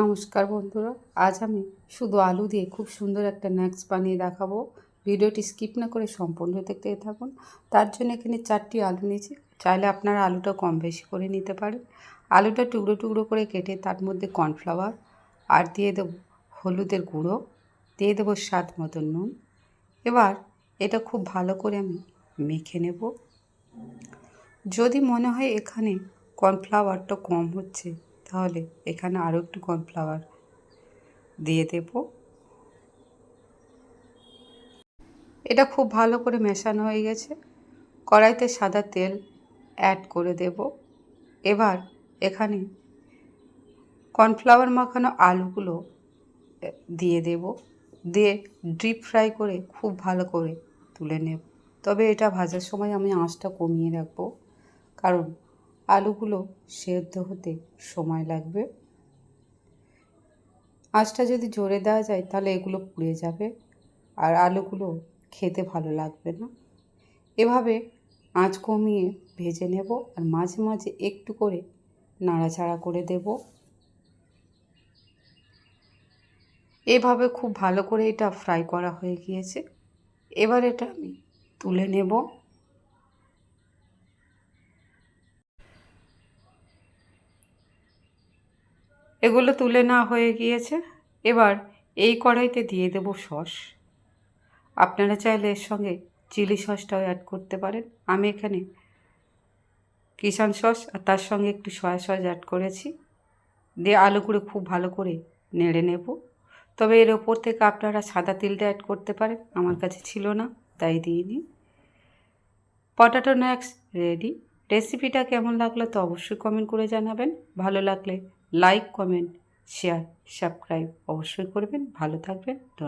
নমস্কার বন্ধুরা, আজ আমি শুধু আলু দিয়ে খুব সুন্দর একটা স্ন্যাক্স বানিয়ে দেখাবো। ভিডিওটি স্কিপ না করে সম্পূর্ণ দেখতে থাকুন। তার জন্য এখানে চারটি আলু নিয়েছি। চাইলে আপনারা আলুটা কম বেশি করে নিতে পারেন। আলুটা টুকরো টুকরো করে কেটে তার মধ্যে কর্নফ্লাওয়ার আর দিয়ে দেবো হলুদের গুঁড়ো, দিয়ে দেবো স্বাদ মতো নুন। এবার এটা খুব ভালো করে আমি মেখে নেব। যদি মনে হয় এখানে কর্নফ্লাওয়ারটা কম হচ্ছে তাহলে এখানে আরও একটু কর্নফ্লাওয়ার দিয়ে দেব। এটা খুব ভালো করে মেশানো হয়ে গেছে। কড়াইতে সাদা তেল অ্যাড করে দেব। এবার এখানে কর্নফ্লাওয়ার মাখানো আলুগুলো দিয়ে দেব। দিয়ে ডিপ ফ্রাই করে খুব ভালো করে তুলে নেব। তবে এটা ভাজার সময় আমি আঁচটা কমিয়ে রাখব। কারণ আলুগুলো সেদ্ধ হতে সময় লাগবে। আঁচটা যদি জোরে দেওয়া যায় তাহলে এগুলো পুড়ে যাবে আর আলুগুলো খেতে ভালো লাগবে না। এভাবে আঁচ কমিয়ে ভেজে নেব আর মাঝে মাঝে একটু করে নাড়াচাড়া করে দেব। এভাবে খুব ভালো করে এটা ফ্রাই করা হয়ে গিয়েছে। এবার এটা আমি তুলে নেব। এগুলো তুলে না হয়ে গিয়েছে। এবার এই কড়াইতে দিয়ে দেব সস। আপনারা চাইলে এর সঙ্গে চিলি সসটাও অ্যাড করতে পারেন। আমি এখানে কিষান সস আর তার সঙ্গে একটু সয়া সস অ্যাড করেছি। দিয়ে আলু আলুগুলো খুব ভালো করে নেড়ে নেব। তবে এর ওপর থেকে আপনারা সাদা তিলটা অ্যাড করতে পারেন। আমার কাছে ছিল না, তাই দিইনি। পটাটো স্ন্যাক্স রেডি রেসিপিটা কেমন লাগল তো অবশ্যই কমেন্ট করে জানাবেন। ভালো লাগলে লাইক কমেন্ট শেয়ার সাবস্ক্রাইব অবশ্যই করবেন। ভালো থাকবেন।